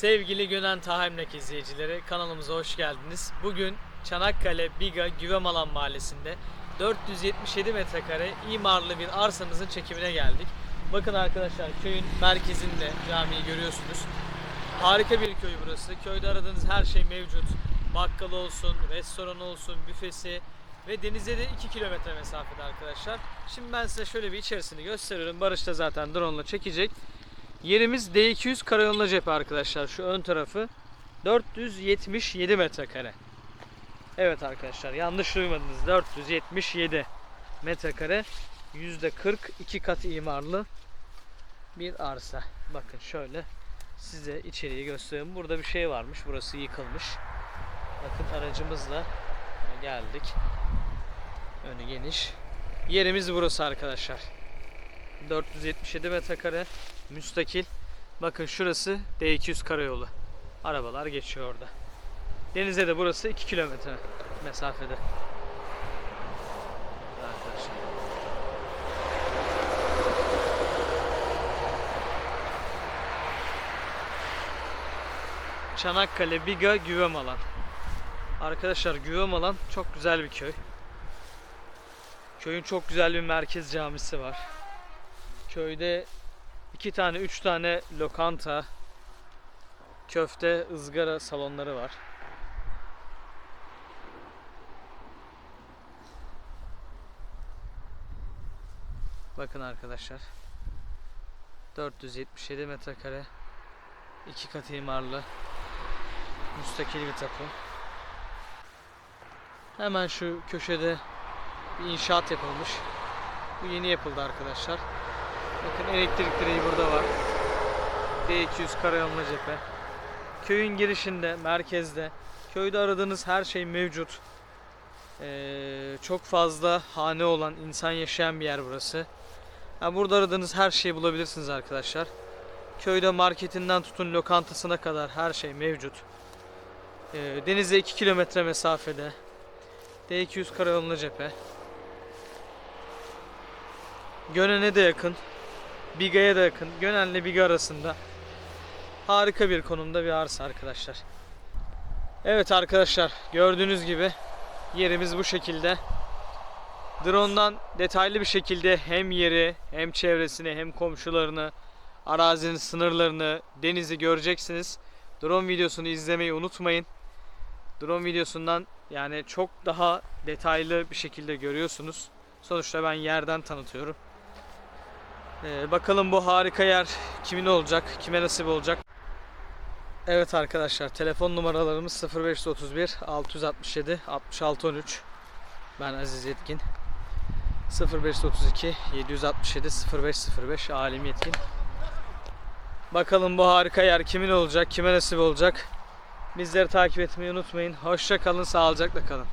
Sevgili Gönen Tahammülek izleyicileri kanalımıza hoş geldiniz. Bugün Çanakkale Biga Güvemalan Mahallesi'nde 477 metrekare imarlı bir arsamızın çekimine geldik. Bakın arkadaşlar köyün merkezinde camiyi görüyorsunuz. Harika bir köy burası. Köyde aradığınız her şey mevcut. Bakkal olsun, restoran olsun, büfesi ve denize de 2 kilometre mesafede arkadaşlar. Şimdi ben size şöyle bir içerisini gösteriyorum. Barış da zaten drone ile çekecek. Yerimiz D200 karayoluna cephe arkadaşlar. Şu ön tarafı 477 metrekare. Evet arkadaşlar yanlış duymadınız. 477 metrekare. %40 iki kat imarlı bir arsa. Bakın şöyle size içeriği göstereyim. Burada bir şey varmış. Burası yıkılmış. Bakın aracımızla geldik. Önü geniş. Yerimiz burası arkadaşlar. 477 metrekare müstakil. Bakın şurası D200 karayolu. Arabalar geçiyor orada. Denize de burası 2 kilometre mesafede. Çanakkale Biga Güvemalan. Arkadaşlar Güvemalan çok güzel bir köy. Köyün çok güzel bir merkez camisi var. Köyde iki tane, üç tane lokanta, köfte, ızgara salonları var. Bakın arkadaşlar. 477 metrekare. iki kat imarlı. Müstakil bir tapu. Hemen şu köşede bir inşaat yapılmış. Bu yeni yapıldı arkadaşlar. Bakın elektrik direği burada var. D200 karayoluna cephe. Köyün girişinde, merkezde. Köyde aradığınız her şey mevcut. Ee, çok fazla hane olan, insan yaşayan bir yer burası. Ha, burada aradığınız her şeyi bulabilirsiniz arkadaşlar. Köyde marketinden tutun lokantasına kadar her şey mevcut. Ee, denize 2 kilometre mesafede. D200 karayoluna cephe. Gönen'e de yakın. Biga'ya da yakın. Gönen'le Biga arasında. Harika bir konumda bir arsa arkadaşlar. Evet arkadaşlar gördüğünüz gibi yerimiz bu şekilde. Drone'dan detaylı bir şekilde hem yeri hem çevresini hem komşularını arazinin sınırlarını denizi göreceksiniz. Drone videosunu izlemeyi unutmayın. Drone videosundan yani çok daha detaylı bir şekilde görüyorsunuz. Sonuçta ben yerden tanıtıyorum. Ee, bakalım bu harika yer kimin olacak, kime nasip olacak. Evet arkadaşlar telefon numaralarımız 0531 667 6613. Ben Aziz Yetkin. 0532 767 0505 Alim Yetkin. Bakalım bu harika yer kimin olacak, kime nasip olacak. Bizleri takip etmeyi unutmayın. Hoşça kalın, sağlıcakla kalın.